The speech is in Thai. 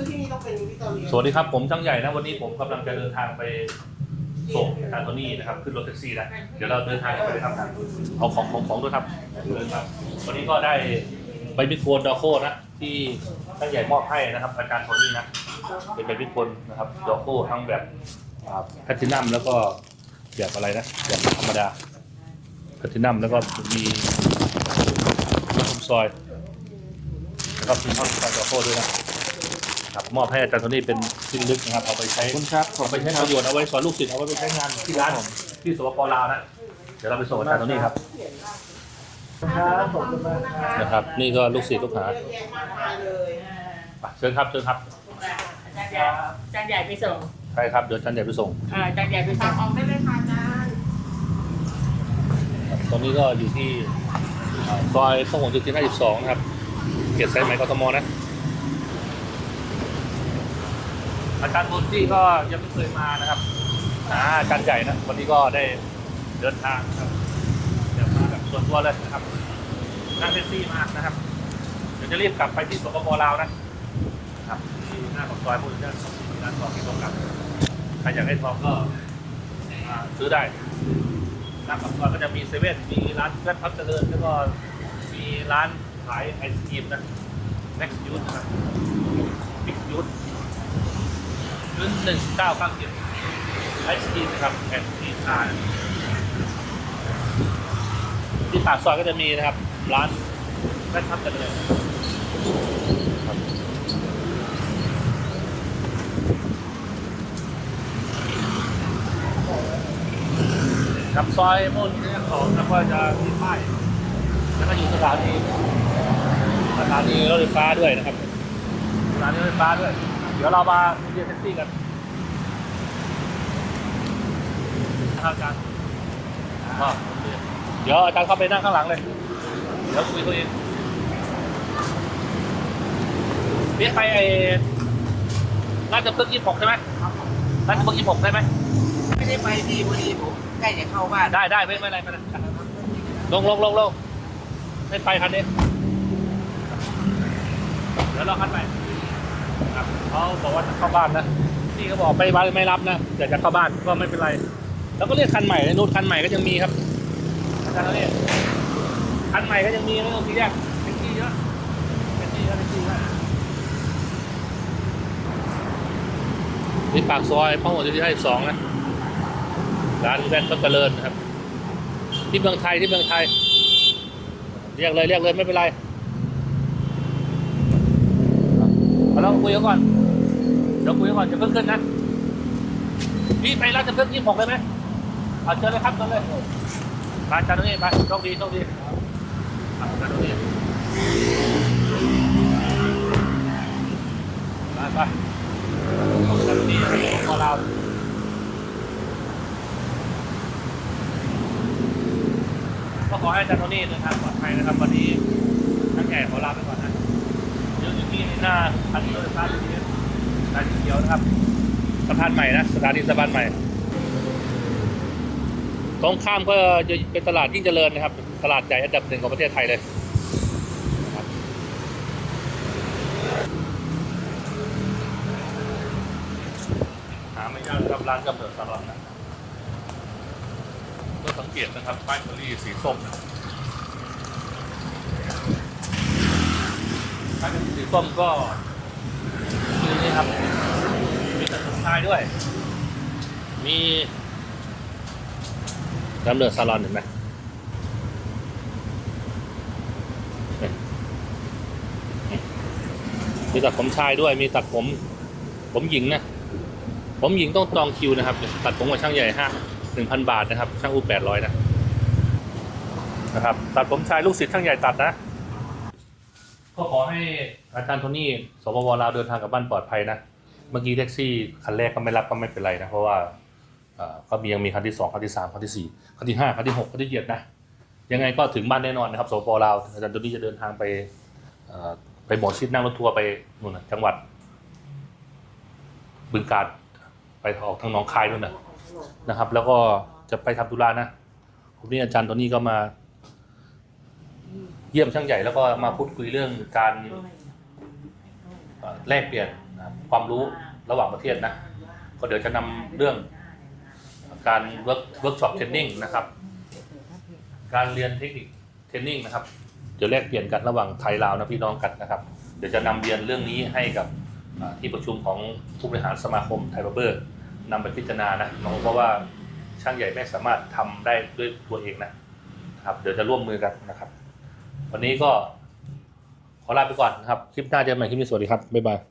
คือที่นี่ต้องเป็นวิตอเรียสวัสดีครับผมช่างใหญ่นะวันนี้ผมกำลังจะเดินทางไปส่งอาจารย์โทนี่นะครับขึ้นรถแท็กซี่นะเดี๋ยวเราเดินทางกันไปเลยครับเอาของของของด้วยครับเดินครับวันนี้ก็ได้ใบมิโคนดอโคนะที่ช่างใหญ่มอบให้นะครับอาจารย์โทนี่นะเป็นใบมิโคนนะครับดอโคทั้งแบบแพทินัมแล้วก็แบบอะไรนะแบบธรรมดาแพทินัมแล้วก็มีน้ำส้มซอยแล้วก็มีข้าวซอยดอโคด้วยนะ ครับมอบให้อาจารย์โทนี่เป็นที่ระลึกนะครับเอาไปใช้ขอบคุณครับเอาไปใช้ประโยชน์เอาไว้สอนลูกศิษย์เอาไว้ไปใช้งานที่ร้านที่สปปลาวนะเดี๋ยวเราไปส่งอาจารย์โทนี่ครับครับขอบคุณมากครับนะครับ นี่ก็ลูกศิษย์ลูกหาเยอะแยะมากมายเลยไปเชิญครับเชิญครับอาจารย์ใหญ่อาจารย์ใหญ่ไปส่งใช่ครับเดี๋ยวอาจารย์ใหญ่ไปส่งเอ่ออาจารย์ใหญ่ไปฝาส่กงออกได้เลยค่ะอาจารย์ตอนนี้ก็อยู่ที่อ่าซอยพหลโยธิน52นะครับ เขตสายไหมกทมนะ อาจารย์โทนี่ก็ยังไม่เคยมานะครับอ่าอาจารย์ใหญ่นะวันนี้ก็ได้เดินทางนะครับเดินมาแบบส่วนตัวเลยนะครับนั่งแท็กซี่มานะครับ เดี๋ยวจะรีบกลับไปที่สปปลาวนะครับที่หน้าปากซอยพุทธเจ้าร้านทองที่ตรงกับใครอยากได้ทองก็อ่าซื้อได้หน้าปากซอยก็จะมีเซเว่นมีร้านเพื่อนพับเจริญแล้วก็มีร้านขายไอศกรีมนะ Next Youth นะครับ Big Youth รุ่นหนึ่งเก้าเก้าเจ็ดไอศกรีมนะครับแอนที่ทาที่ปากซอยก็จะมีนะครับ ร้านแม่ทับกันเลยครับกับซอยมุ่นเนี่ยของแล้วก็จะมีป้ายแล้วก็อยู่สถานีสถานีรถไฟฟ้าด้วยนะครับสถานีรถไฟฟ้าด้วย เดี๋ยวเรามาเรียนแท็กซี่กันนะครับอาจารย์ก็เดี๋ยวอาจารย์เข้าไปนั่งข้างหลังเลย เดี๋ยวคุยตัวเองพี่ไปไอ้ราชพฤกษ์ยี่สิบหกใช่ไหมราชพฤกษ์ยี่สิบหกได้ไหมไม่ได้ไปดีพอดีผมใกล้จะเข้าบ้านได้ได้ไม่ไม่เป็นไรไม่เป็นไรลงลงลงลงไม่ไปคันนี้ เดี๋ยวเราคันใหม่ ครับเขาบอกว่าจะเข้าบ้านนะพี่เขาบอกไปบ้านไม่รับนะแต่จะเข้าบ้านก็ไม่เป็นไร แล้วก็เรียกคันใหม่เลยนู่นคันใหม่ก็ยังมีครับอาจารย์นี่คันใหม่ก็ยังมีไม่ต้องทีแรกแท็กซี่เยอะแท็กซี่เยอะแท็กซี่เยอะนี่ปากซอยพหลโยธินที่สองนะร้านแว่นก็เจริญนะครับ ที่เมืองไทยที่เมืองไทย เรียกเลยเรียกเลยไม่เป็นไร เราคุยกันก่อน เดี๋ยวคุยกันก่อนจะเพิ่งขึ้นนะ พี่ไปร้านจะเพิ่งยี่สิบหกเลยไหมเอาเชิญเลยครับเชิญเลยมาจานตรงนี้ไปโชคดีโชคดีอะจานตรงนี้ไปไปจานตรงนี้พอเราก็ขอให้อาจารย์โทนี่เดินทางปลอดภัยนะครับวันนี้ทั้งแก่ขอลาไปก่อนนะเดี๋ยวอยู่ที่ หน้าสถานีรถไฟฟ้านีสถานีเขียวนะครับสะพานใหม่นะสถานีสะพานใหม่ ตรงข้ามก็จะเป็นตลาดยิ่งเจริญนะครับ ตลาดใหญ่อันดับหนึ่งของประเทศไทยเลยหาไม่ยากครับร้านกำเนิดสลัดนะก็สังเกตนะครับป้ายเบอรี่สีส้มนะป้ายเบอรี่ สีส้มก็คือนี่ครับ มีแต่สุดท้ายด้วย มีกำเนิดซาลอนเห็นไหมมีตัดผมชายด้วย มีตัดผม ผมหญิงนะ ผมหญิงต้องจองคิวนะครับ ตัดผมกับช่างใหญ่ห้าหนึ่งพันบาทนะครับ ช่างอูแปดร้อยนะ นะครับ ตัดผมชายลูกศิษย์ช่างใหญ่ตัดนะ ก็ขอให้อาจารย์โทนี่สปปลาวเดินทางกลับบ้านปลอดภัยนะ เมื่อกี้แท็กซี่คันแรกก็ไม่รับก็ไม่เป็นไรนะ เพราะว่าเอ่อก็มียังมีคันที่สองคันที่สามคันที่สี่คันที่ห้าคันที่หกคันที่เจ็ดนะ ยังไงก็ถึงบ้านแน่นอนนะครับสปปลาวอาจารย์โทนี่จะเดินทางไปเอ่อไปหมอชิดนั่งรถทัวร์ไปนู่นนะจังหวัดบึงกาฬไปออกทางหนองคายนู่นนะนะครับ แล้วก็จะไปทำธุระนะผมนี่อาจารย์ตัวนี้ก็มา เยี่ยมช่างใหญ่แล้วก็มาพูดคุยเรื่องการแลกเปลี่ยนความรู้ระหว่างประเทศนะ ก็เดี๋ยวจะนำเรื่องการเวิร์กเวิร์กช็อปเทรนนิ่งนะครับ การเรียนเทคนิคเทรนนิ่งนะครับเดี๋ยวแลกเปลี่ยนกันระหว่างไทยลาวนะพี่น้องกันนะครับ เดี๋ยวจะนำเรียนเรื่องนี้ให้กับที่ประชุมของผู้บริหารสมาคมไทยบาเบอร์นำไปพิจารณานะน้องเพราะว่าช่างใหญ่ไม่สามารถทำได้ด้วยตัวเองนะครับ เดี๋ยวจะร่วมมือกันนะครับ วันนี้ก็ขอลาไปก่อนนะครับ คลิปหน้าเจอกันใหม่คลิปนี้สวัสดีครับ บ๊ายบาย